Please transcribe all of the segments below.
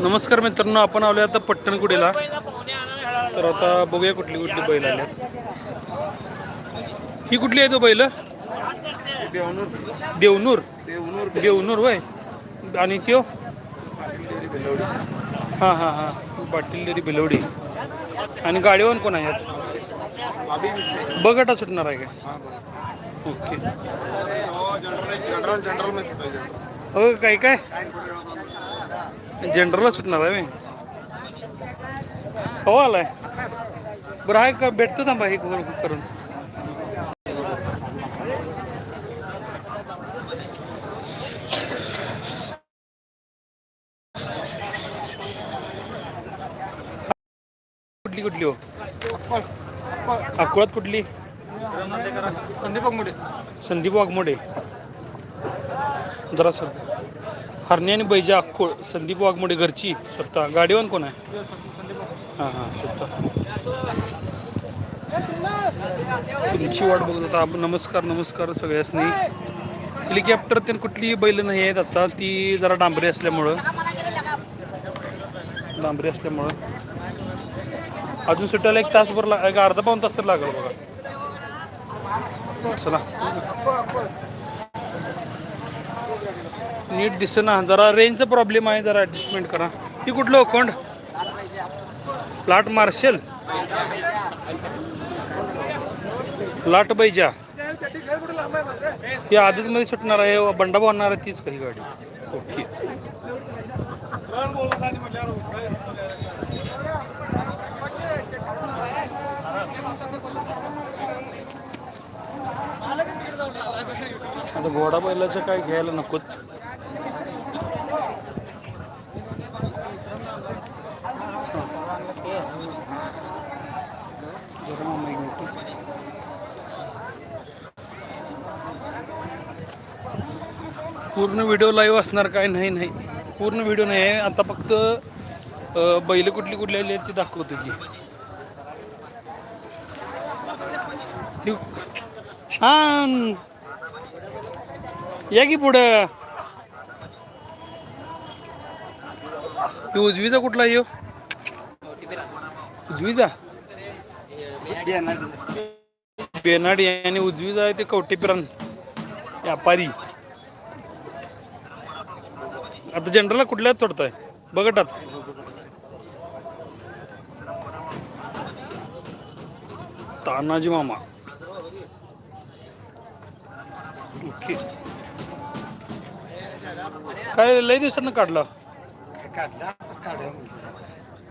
नमस्कार मित्रांनो आपण आलो आता पट्टणकुडीला. तर आता बघूया कुठली कुठली बैल आली ही कुठली आहे तो बैल? देवनूर. देवनूर. देवनूर. देवनूर वय आणि त्यो? हां हां हां. पाटील डेरी भिलवडी आणि गाडीवर कोण आहेत बगटा सुटणार आहे का? हाँ ओके. हो काय काय? जनरलला सुटणार आहे मी हो आलाय बरं आहे का भेटतो थांबा हे करून करून कुठली कुठली हो अकोळात कुठली संदीप अंगुडे संदीप वाघमोडे जरा सर हरणे आणि बैजा अक्कोळ संदीप वाघमोडे घरची स्वतः. गाडीवान कोण आहे? हां हां स्वतः. तुमची वाट बघत होता. आपण नमस्कार नमस्कार सगळ्यासनी हेलिकॉप्टर ते कुठलीही बैल नाही आहेत आता. ती जरा डांबरी असल्यामुळं. डांबरी असल्यामुळं. अजून सुटायला एक तासभर लाग एक अर्धा पाऊन तास तर लागेल बघा. चला. नीट दिसेना. जरा रेंजचा प्रॉब्लेम आहे जरा ॲडजस्टमेंट करा. ही कुठलं कोंड? लाट मार्शल. लाट बैजा. ही आदतमध्ये सुटणार आहे बंडा बांधणार आहे तीच काही गाडी. ओके. आता घोडा बैलाचं काय घ्यायला नकोच जरा मामा एक मिनिट. पूर्ण व्हिडिओ लाईव्ह असणार काय? नाही नाही. पूर्ण व्हिडिओ नाही आहे. आता फक्त बैल कुठली कुठली आली ती दाखवतो की. छान. या की पुढं. उजवीचा कुठला येऊ उजवीचा? बेनाडी आणि उजवीचा आहे ते कवटेपिरान व्यापारी. आता जनरलला कुठल्या तोडतोय? बघटात तानाजी मामा. ओके. काय लय दिवसानं काढला? काढला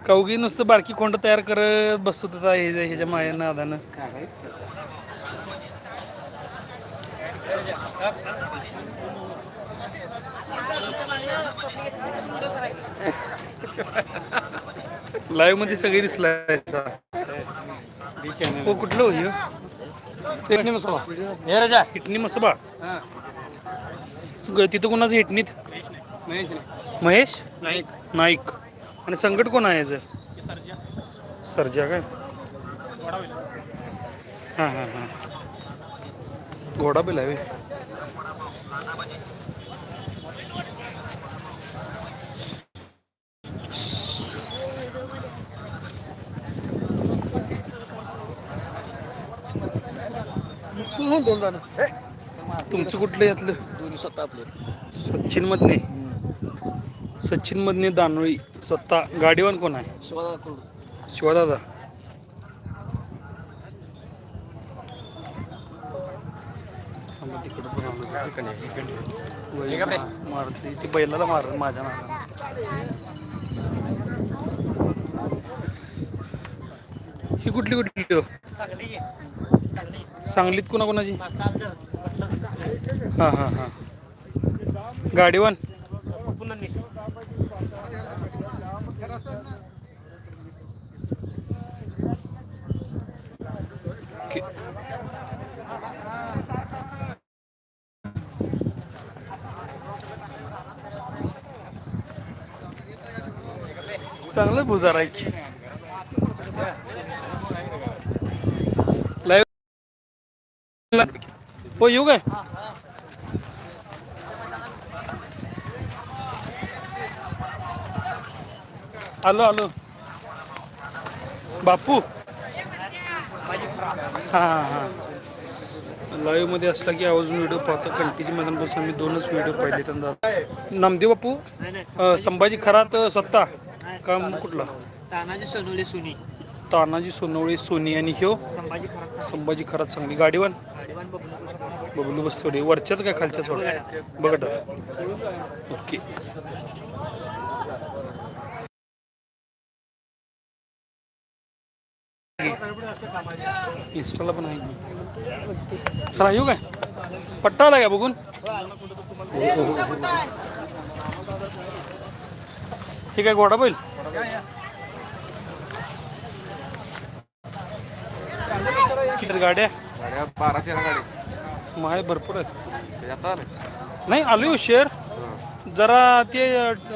कवगी नुसतं बारकी कोंड तयार करत बसतो हे ह्याच्या मायानं काढायचं लाईव्हमध्ये सगळी दिसलायचा हो कुठलं होईल हिटणी मसोबा हे राजा. हिटणी मसोबा तिथं कोणाचं हिटणीत? महेश महेश? नाईक. नाईक. आणि संकट कोण आहे याचं? सर्जा. काय? हां हां हां. घोडा बिल आहे तुमचं कुठलं यातलं? दोन्ही स्वतः आपले. सचिन मधने सचिन मधने दानोळी स्वतः गाडीवान कोण आहे? शिवादादा मारते ती बैलाला मार माझ्या नावानं. ही कुठली कुठली? सांगलीत कोणा कोणाची हां हां हां. गाडीवान? ओके. चांगलं बुजार आहे की लाईव्ह हो येऊ काय? आलो आलो. बापू. हां हां. लाईव्हमध्ये असला की आवाज व्हिडिओ पाहतो. कंटिन्यू मैदानापासून आम्ही दोनच व्हिडिओ पाहिले त्यांना. नामदेव बापू संभाजी. खरात अं, स्वतः. का मग कुठला? तानाजी सोनवले सुनी. तानाजी सोनवळे सोनी आणि ह्यो? संभाजी खरात संभाजी खरात सांगली गाडीवान? गाडीवान बबलू बबलू बसतोडे. वरच्यात काय खालच्या थोड्या बघत ओके. इंस्टाला पण आहे. चला येऊ काय? पट्टा आला का बघून? हो, हो, हो, हो. हे काय घोडा बैल? किती गाड्या? बारा तेरा गाडी माहे भरपूर आहेत. नाही आलो शेअर जरा ते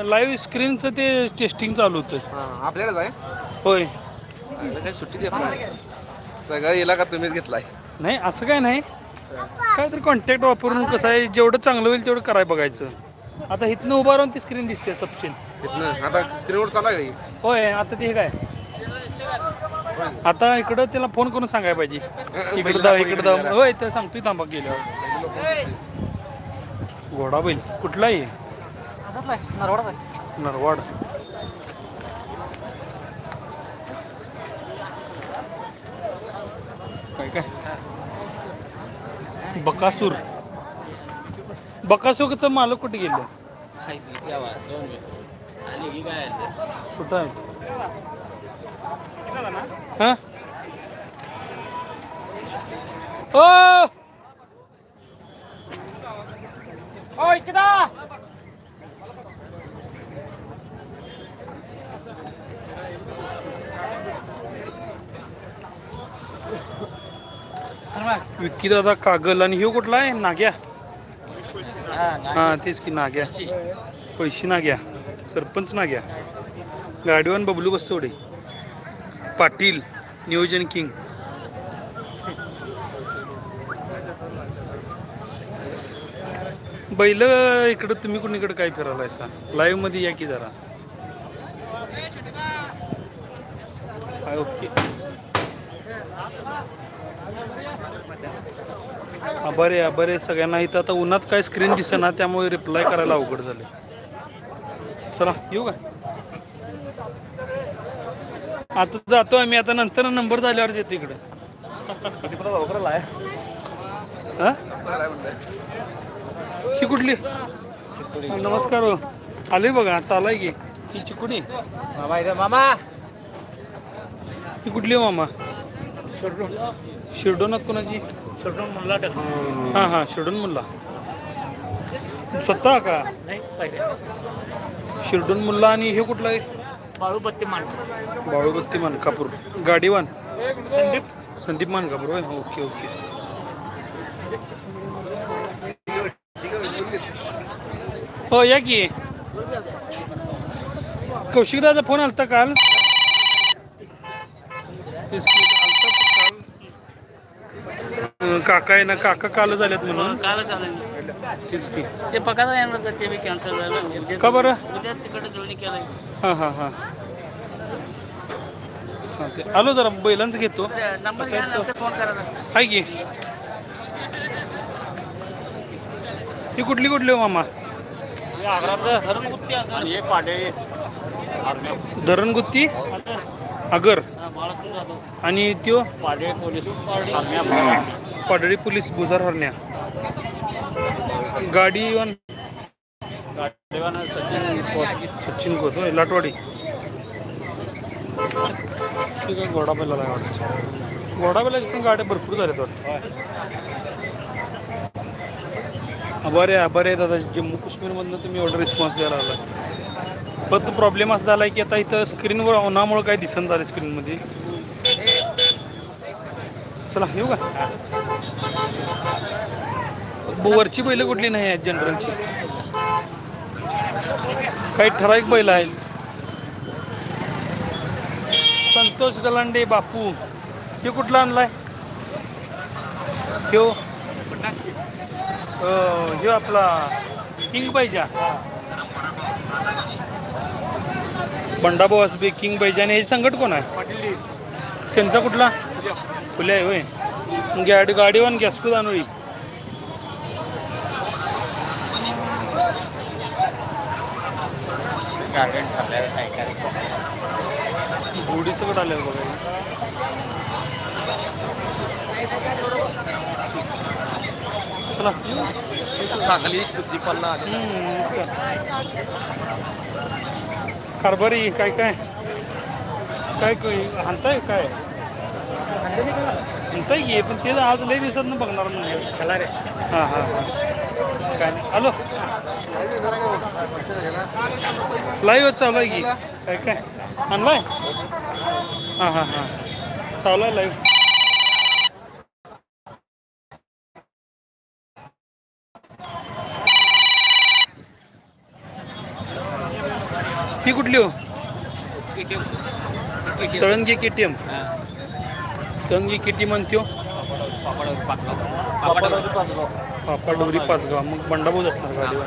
लाईव्ह स्क्रीनचं ते टेस्टिंग चालू होतं. आपल्याकडेच आहे? होय. काही सुट्टी देत नाही. सगळं येला का तुम्हीच घेतलाय? नाही असं काय नाही. काहीतरी कॉन्टॅक्ट वापरून कसं आहे जेवढं चांगलं होईल तेवढं करायला बघायचं. आता इथनं उभा राहून ती स्क्रीन दिसते सबशील इथनं आता स्क्रीनवर चाला घरी होय आता ते काय? आता इकडं त्याला फोन करून सांगायला पाहिजे. इकडं दाव इकडं दाव होय ते सांगतोय थांबा गेल्यावर. घोडा बैल. कुठलाही नरवाड. काय काय? बकासूर. बकासूरचं मालक कुठे गेलं? कुठं आहे? हा? ओ! ओ इकडा! विक्की दादा कागल आणि ह्यो कुठला आहे? नाग्या. हा तेच की नाग्या. पैशी. नाग्या. सरपंच नाग्या. गाडीवान बबलू बसतोडे पाटील नियोजन किंग. बैल इकडं तुम्ही कुणीकडे काय फिरायला सा? लाईव्हमध्ये या की जरा. ओके. आभार आहे आभार आहे सगळ्यांना. इथं आता उन्हात काय स्क्रीन दिसेना त्यामुळे रिप्लाय करायला अवघड झाले. चला येऊ का? आता जातो आम्ही. आता नंतर नंबर झाल्यावर येतो इकडे. हा? ही कुठली? नमस्कार हो. आले बघा चालाय की. ही चिकुडी. मामा ही कुठली हो मामा? शिरडोनात कोणाची? सोडून म्हणला टाकून हा. हा शिरडोन मुल्ला. स्वतः का? नाही पहिले. शिरडोन मुल्ला आणि हे कुठला आहे? बाळू बत्ती मान बाळूबत्ती मानकापूर. गाडीवान? संदीप. संदीप मानकापूर होय? Okay okay. हो या की. कौशिक दादा फोन आलता काल तेच की, आलता तो काल. अं, काका आहे ना काका काल झाल्यात म्हणून. काल तेच की. ते पकाचा येणार होतं ते बी कॅन्सल झालं. उद्या- का बरं? उद्या तिकडे जोडणी केलं हां हां हां. आलो जरा बैलांच घेतो. नंबर घ्या नंतर फोन करायचा हाय की. ही कुठली कुठली हो मामा? आणि हे पाडे. धरणगुत्ती? अगर आणि त्यो? पाडे पोलीस. पाडळी. पोलीस गुजर हरण्या. गाडी वन सचिन सचिन होय लाटवाडी. ठीक आहे पण गाड्या भरपूर झाल्यात वाटतं. बरे बरे दादा जम्मू काश्मीरमधनं तुम्ही एवढा रिस्पॉन्स द्यायला आला फक्त प्रॉब्लेम असा झाला की आता इथं स्क्रीनवर उन्हामुळं काय दिसन झालं स्क्रीनमध्ये चला येऊ का? वरची बैल कुठली नाही आहेत जनरलची काही ठराविक बैल आहेत. संतोष गलांडे बापू. हे कुठला आणलाय? ठेव. अं, ह्यो आपला किंग पाहिजे बंडाभाऊ असबे किंग बैजाने हे संकट कोण आहे? पाटील. त्यांचा कुठला? फुले. आहे होय. गाडी गाडीवान गॅस्को दानोळी गार्डन ठरलेलं काय काय घोडी सगळं आलेलं बघा चला सांगली शुद्धीपल्ला हम्म, का. कारभारी काय काय? काय काय हाणताय काय? हाणताय की? पण ते आज लई दिवसात बघणार म्हणजे रे हां हां हां. काय? नाही हॅलो? लाईव्ह चालू आहे की? काय काय? आणलाय? हां हां हां. चालू आहे लाईव्ह ती कुठली हो? Talangi K T M. Talangi K T म्हणतो पापाडोरी पाचगाव. मग बंडाभाऊच असणार गाडीवर.